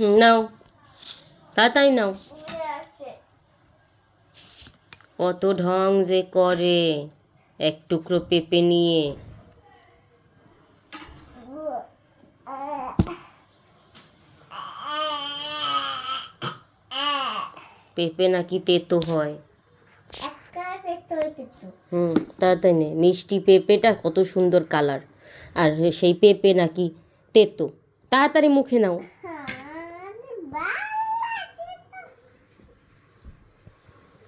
নাও তাড়াতাড়ি নাও। কত ঢং যে করে। এক টুকরো পেঁপে নিয়ে। পেঁপে নাকি তেতো হয়। হুম তাড়াতাড়ি নে। মিষ্টি পেঁপেটা কত সুন্দর কালার আর সেই পেঁপে নাকি তেতো। তাড়াতাড়ি মুখে নাও।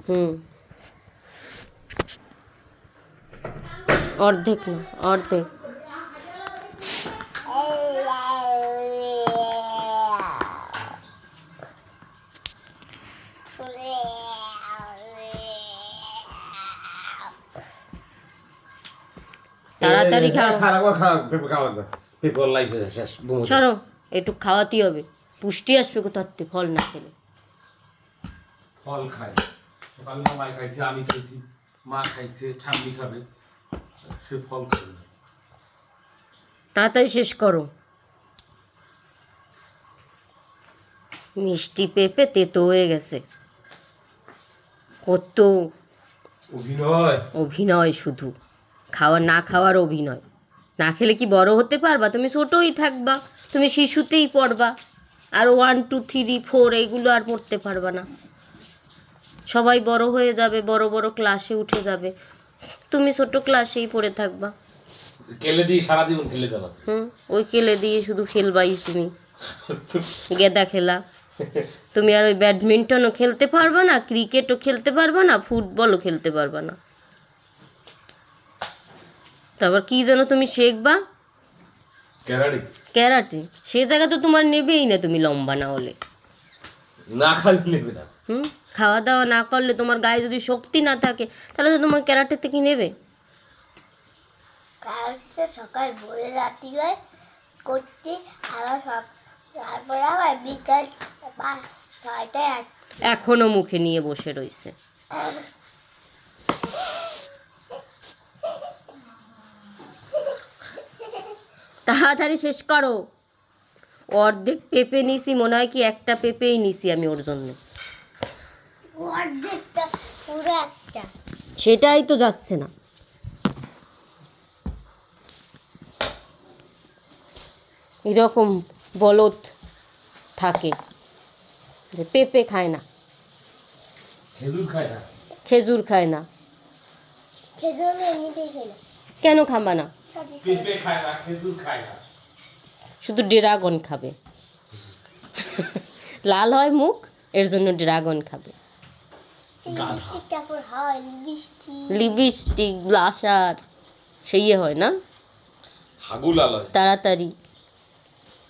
হুম। অর্ধেক না অর্ধেক। তাড়াতাড়ি খাও। সরো একটু খাওয়াতেই হবে। পুষ্টি আসবে থেকে? ফল না খেলে। ফল খায় সকালে মামাই খাইছে আমি খাইছি মা খাইছে ঠাম্মি খাবে সে ফল খাবে। না। তাড়াতাড়ি শেষ করো। মিষ্টি পেঁপে তেতো হয়ে গেছে। কত অভিনয়। অভিনয় শুধু। খাওয়া না খাওয়ার অভিনয়। না খেলে কি বড় হতে পারবা? তুমি ছোটই থাকবা তুমি শিশুতেই পড়বা। আর ওয়ান টু থ্রি ফোর এইগুলো আর পড়তে পারবা না। সবাই বড় হয়ে যাবে বড় বড় ক্লাসে উঠে যাবে। তুমি ছোট ক্লাসেই পড়ে থাকবা। কেলে দিয়ে সারা জীবন খেলে যাবা হুম ওই কেলে দিয়ে শুধু খেলবাই তুমি। গেদা খেলা। তুমি আর ওই ব্যাডমিন্টনও খেলতে পারবা না ক্রিকেটও খেলতে পারবা না ফুটবলও খেলতে পারবা না। তারপর কি যেন তুমি শিখবা? ক্যারাডি ক্যারাটে। সে জায়গা তো তোমার নেবেই না তুমি লম্বা না হলে। না খালি নেবে না। হুম? খাওয়া দাওয়া না করলে তোমার গায়ে যদি শক্তি না থাকে তাহলে তো তোমার ক্যারাটে থেকে নেবে। সকাল ভোরে রাত্রি হয় করতে আবার সব তারপরে আবার বিকাল ছয়টায় এখনও মুখে নিয়ে বসে রয়েছে তাড়াতাড়ি শেষ করো। অর্ধেক পেঁপে নিছি মনে হয় কি একটা পেঁপেই নিছি আমি ওর জন্য। অর্ধেকটা পুরো একটা। সেটাই তো যাচ্ছে না। এরকম বলদ থাকে যে পেঁপে খায় না। খেজুর খায় না। খেজুর খায় না। কেন খাবা না? পেঁপে খায় না খেজুর খায় না। শুধু ড্রাগন খাবে। লাল হয় মুখ এর জন্য ড্রাগন খাবে। লিপস্টিক ব্লাশার সেই ইয়ে হয় না? তাড়াতাড়ি।